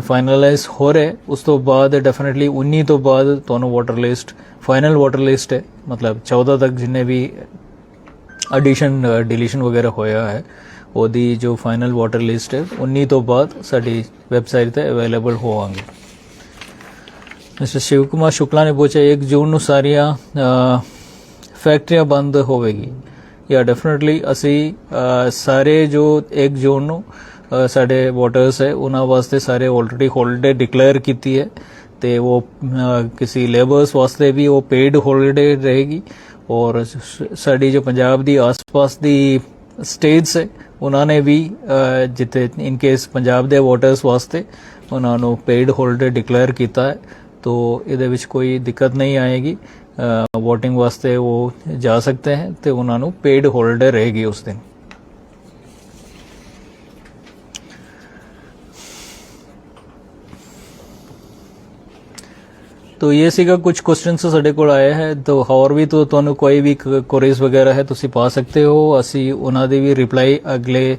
ਫਾਈਨਲਾਈਜ਼ ਹੋ ਰਿਹਾ ਉਸ ਤੋਂ ਬਾਅਦ ਡੈਫੀਨਿਟਲੀ 19 ਤੋਂ ਬਾਅਦ ਤੁਹਾਨੂੰ voter list final voter list ਹੈ। ਮਤਲਬ 14 ਤੱਕ ਜਿੰਨੇ ਵੀ ਐਡੀਸ਼ਨ ਡਿਲੀਸ਼ਨ ਵਗੈਰਾ ਹੋਇਆ ਹੈ, ਉਹਦੀ ਜੋ ਫਾਈਨਲ ਵਾਟਰ ਲਿਸਟ ਹੈ 19 ਤੋਂ ਬਾਅਦ ਸਾਡੀ ਵੈਬਸਾਈਟ ਤੇ ਅਵੇਲੇਬਲ ਹੋਵਾਂਗੇ। ਮਿਸਟਰ ਸ਼ਿਵ ਕੁਮਾਰ ਸ਼ੁਕਲਾ ਨੇ ਪੁੱਛਿਆ 1 ਜੂਨ ਨੂੰ ਸਾਰੀਆਂ ਫੈਕਟਰੀਆਂ ਬੰਦ ਹੋਵੇਗੀ। ਯਾ ਡੈਫੀਨਿਟਲੀ ਅਸੀਂ ਸਾਰੇ ਜੋ 1 ਜੂਨ ਨੂੰ ਸਾਡੇ ਵੋਟਰਸ ਹੈ ਉਹਨਾਂ ਵਾਸਤੇ ਸਾਰੇ ਆਲਰੇਡੀ ਹੌਲੀਡੇ ਡਿਕਲੇਅਰ ਕੀਤੀ ਹੈ। ਤੇ ਉਹ ਕਿਸੇ ਲੇਬਰਸ ਵਾਸਤੇ ਵੀ ਉਹ ਪੇਡ ਹੌਲੀਡੇ ਰਹੇਗੀ। ਔਰ ਸਾਡੀ ਜੋ ਪੰਜਾਬ ਦੀ ਆਸ-ਪਾਸ ਦੀ ਸਟੇਟਸ ਹੈ ਉਹਨਾਂ ਨੇ ਵੀ ਅ, ਜਿੱਥੇ ਇਨ ਕੇਸ ਪੰਜਾਬ ਦੇ ਵੋਟਰਸ ਵਾਸਤੇ ਉਹਨਾਂ ਨੂੰ ਪੇਡ ਹੌਲੀਡੇ ਡਿਕਲੇਅਰ ਕੀਤਾ ਹੈ। ਤੋ ਇਹਦੇ ਵਿੱਚ ਕੋਈ ਦਿੱਕਤ ਨਹੀਂ ਆਏਗੀ। VOTING ਵਾਸਤੇ ਉਹ ਜਾ ਸਕਦੇ ਹੈ ਤੇ ਉਹਨਾਂ ਨੂੰ ਪੇਡ ਹੋਲਡਰ ਰਹੇਗੀ ਉਸ ਦਿਨ। ਤੋ ਇਹ ਸੀਗਾ ਕੁਝ ਕੁਐਸਚਨਸ ਸਾਡੇ ਕੋਲ ਆਏ ਹੈ। ਤੋ ਹੋਰ ਵੀ ਤੋ ਤੁਹਾਨੂੰ ਕੋਈ ਵੀ ਕੁਰੀਜ਼ ਵਗੈਰਾ ਹੈ, ਤੁਸੀਂ ਪਾ ਸਕਦੇ ਹੋ। ਅਸੀਂ ਉਹਨਾਂ ਦੀ ਵੀ ਰਿਪਲਾਈ ਅਗਲੇ